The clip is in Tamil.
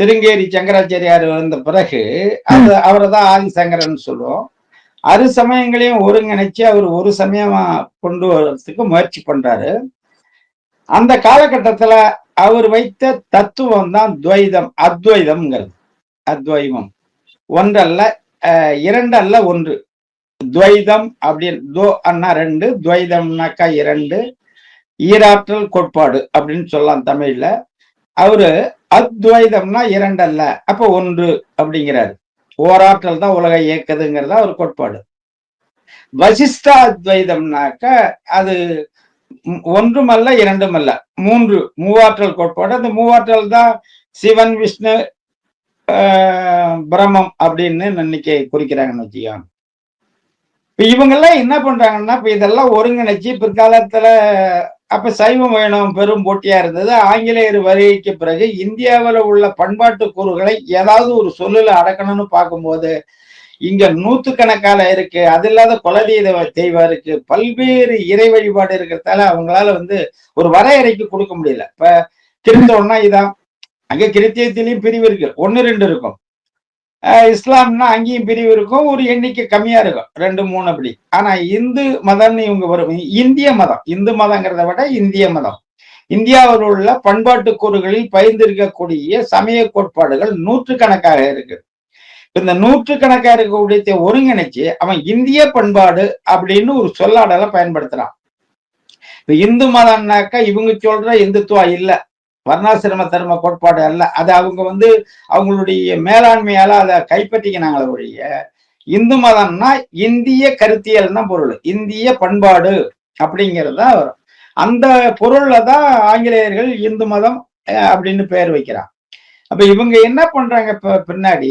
சிருங்கேரி சங்கராச்சாரியார் வந்த பிறகு அது அவரை தான் ஆதிசங்கரன் சொல்லுவோம் அரு சமயங்களையும் ஒருங்கிணைச்சு அவர் ஒரு சமயமா கொண்டு வரதுக்கு முயற்சி பண்றாரு. அந்த காலகட்டத்துல அவர் வைத்த தத்துவம் தான் துவைதம் அத்வைதம்ங்கிறது. அத்வைதம் ஒன்றல்ல இரண்டல்ல ஒன்று. துவைதம் அப்படின்னு தோ அண்ணா ரெண்டு துவைதம்னாக்கா இரண்டு ஈராற்றல் கோட்பாடு அப்படின்னு சொல்லலாம் தமிழ்ல. அவரு அத்வைதம்னா இரண்டு அல்ல அப்ப ஒன்று அப்படிங்கிறாரு. ஓராற்றல் தான் உலகை இயக்குதுங்கிறது அவர் கோட்பாடு. வசிஷ்டா அத்வைதம்னாக்க அது ம், ஒன்றுமல்ல இரண்டுமல்ல. மூன்று மூவாற்றல் கோட்பாடு. அந்த மூவாற்றல் தான் சிவன் விஷ்ணு ஆஹ், பிரம்மம் அப்படின்னு இன்னைக்கு குறிக்கிறாங்கன்னு வச்சுக்கோங்க. இப்ப இவங்கெல்லாம் என்ன பண்றாங்கன்னா இப்ப இதெல்லாம் ஒருங்கிணைச்சு பிற்காலத்துல அப்ப சைவம் வைணவம் பெரும் போட்டியா இருந்தது. ஆங்கிலேயர் வருகைக்கு பிறகு இந்தியாவில் உள்ள பண்பாட்டு கூறுகளை ஏதாவது ஒரு சொல்லுல அடக்கணும்னு பார்க்கும்போது இங்க நூத்துக்கணக்கான இருக்கு அது இல்லாத குலதெய்வ தெய்வம் இருக்கு பல்வேறு இறை வழிபாடு இருக்கிறதால அவங்களால வந்து ஒரு வரையறைக்கு கொடுக்க முடியல. இப்ப கிறிஸ்தவம்னா இதான். அங்க கிருத்தியத்திலையும் பிரிவு இருக்கு. ஒன்னு ரெண்டு இருக்கும். இஸ்லாம்னா அங்கேயும் பிரிவு இருக்கும் ஒரு எண்ணிக்கை கம்மியா இருக்கும். ரெண்டு மூணு அப்படி. ஆனா இந்து மதம்னு இவங்க வரும். இந்திய மதம். இந்து மதங்கிறத விட இந்திய மதம். இந்தியாவில் உள்ள பண்பாட்டு கூறுகளில் பயிர்ந்திருக்கக்கூடிய சமய கோட்பாடுகள் நூற்று கணக்காக இருக்கு. இந்த நூற்று கணக்காக இருக்கக்கூடிய ஒருங்கிணைச்சு அவன் இந்திய பண்பாடு அப்படின்னு ஒரு சொல்லாடலை பயன்படுத்துறான். இப்ப இந்து மதம்னாக்கா இவங்க சொல்ற இந்துத்துவா இல்ல. வர்ணாசிரம தர்ம கோட்பாடு அல்ல. அது அவங்க வந்து அவங்களுடைய மேலாண்மையால அதை கைப்பற்றிக்கினாங்களே ஒழிய இந்து மதம்னா இந்திய கருத்தியல் தான் பொருள். இந்திய பண்பாடு அப்படிங்கிறது தான் வரும். அந்த பொருள்ல தான் ஆங்கிலேயர்கள் இந்து மதம் அஹ், அப்படின்னு பெயர் வைக்கிறான் அப்ப இவங்க என்ன பண்றாங்க இப்ப பின்னாடி